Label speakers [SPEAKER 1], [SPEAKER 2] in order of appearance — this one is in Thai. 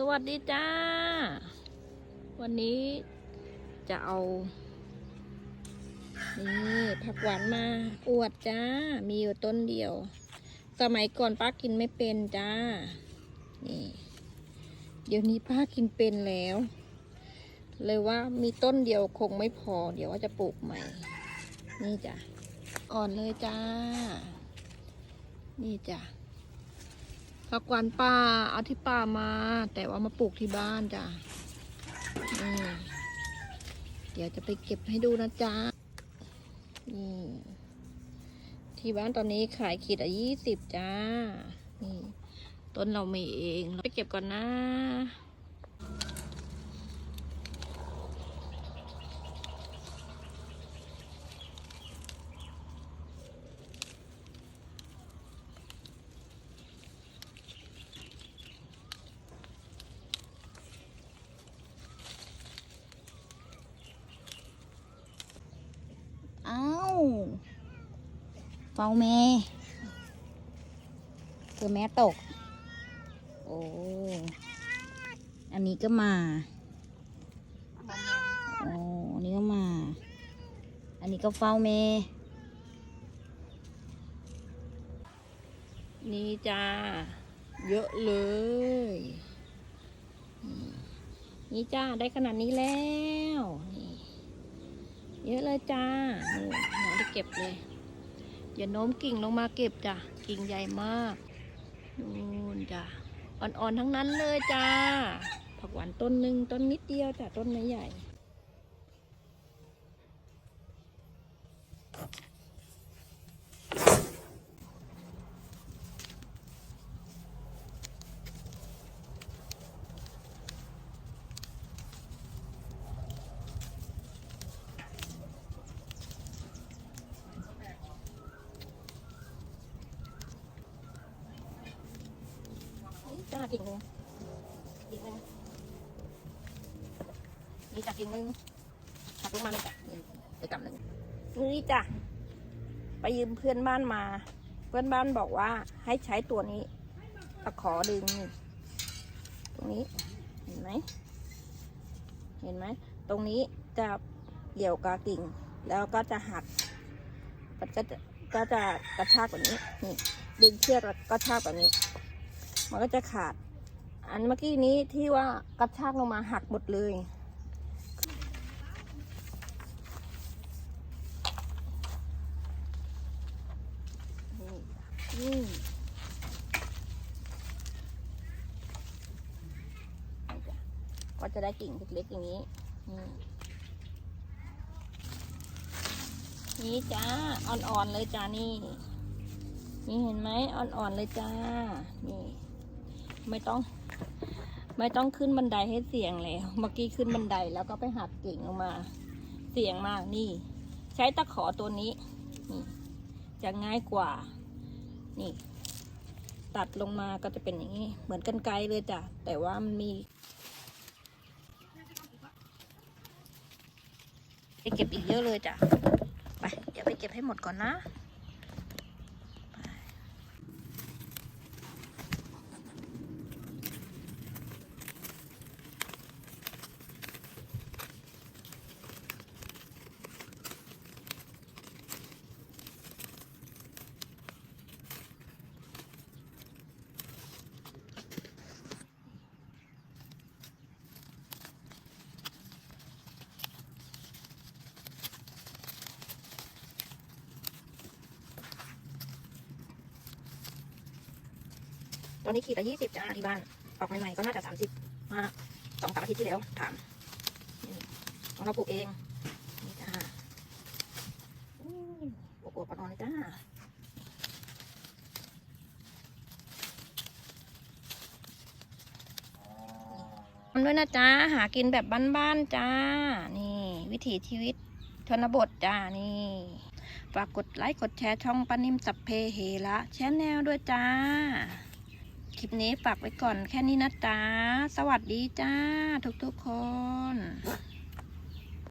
[SPEAKER 1] สวัสดีจ้า วันนี้จะเอา นี่ผักหวานมาอวดจ้า มีอยู่ต้นเดียว สมัยก่อนป้ากินไม่เป็นจ้า นี่ เดี๋ยวนี้ป้ากินเป็นแล้ว เลยว่ามีต้นเดียวคงไม่พอ เดี๋ยวว่าจะปลูกใหม่ นี่จ้ะ อ่อนเลยจ้า นี่จ้ะ ผักหวานป่าเอาที่ป่ามา แต่ว่ามาปลูกที่บ้านจ้ะเดี๋ยวจะไปเก็บให้ดูนะจ๊ะนี่ที่บ้านตอนนี้ขายขีดละยี่สิบจ้า นี่ ต้นเรามีเอง เราไปเก็บก่อนนะ
[SPEAKER 2] อ้าว เฝ้าแม่คือแม่ตก โอ้ อันนี้ก็มา โอ้อันนี้ก็มา อันนี้ก็เฝ้าแม่
[SPEAKER 1] นี่จ้า เยอะเลย นี่จ้า ได้ขนาดนี้แล้ว เยอะเลยจ้า เก็บเลยอย่าโน้มกิ่งลงมาเก็บจ้ะกิ่งใหญ่มากนู่นจ้ะอ่อนๆทั้งนั้นเลยจ้าผักหวานต้นหนึ่งต้นนิดเดียวจ้ะต้นไม่ใหญ่ กิ่งหนึ่งกิ่งหนึ่งนี่จากกิ่งหนึ่งหักลงมาเลยจ้ะไปกำหนึ่งนี่จ้ะไปยืมเพื่อนบ้านมา เพื่อนบ้านบอกว่าให้ใช้ตัวนี้ตะขอดึงนี่ตรงนี้เห็นไหมเห็นไหมตรงนี้จะเกี่ยวกับกิ่ง แล้วก็จะหักมันก็จะก็จะกระชากแบบนี้นี่ดึงเชือกแล้วก็ชากแบบนี้ มันก็จะขาด อันเมื่อกี้นี้ที่ว่ากระชากลงมาหักหมดเลย นี่ก็จะได้กิ่งเล็กๆอย่างนี้ นี่จ้า อ่อนๆเลยจ้านี่ นี่เห็นไหมอ่อนๆเลยจ้า นี่ ไม่ต้อง ไม่ต้องขึ้นบันไดให้เสียงแล้วเมื่อกี้ขึ้นบันไดแล้วก็ไปหักกิ่งลงมา เสียงมากนี่ ใช้ตะขอตัวนี้นี่จะง่ายกว่า นี่ ตัดลงมาก็จะเป็นอย่างนี้ เหมือนกันไกลเลยจ้ะแต่ว่ามันมีไปเก็บอีกเยอะเลยจ้ะไปเดี๋ยวไปเก็บให้หมดก่อนนะ ตอนนี้ขีดละยี่สิบจ้าที่บ้าน ออกใหม่ๆก็น่าจะสามสิบมาสองสามอาทิตย์ที่แล้วถามของเราปลูกเองนี่จ้าปลูกอวบๆอ่อนเลยจ้าทำด้วยนะจ้าหากินแบบบ้านๆจ้า นี่ วิถีชีวิตชนบทจ้านี่ฝากกดไลค์กดแชร์ช่องป้านิ่มสับเพเฮละแชนแนลด้วยจ้า คลิปนี้ฝากไว้ก่อนแค่นี้นะจ๊ะ สวัสดีจ้า ทุกๆคน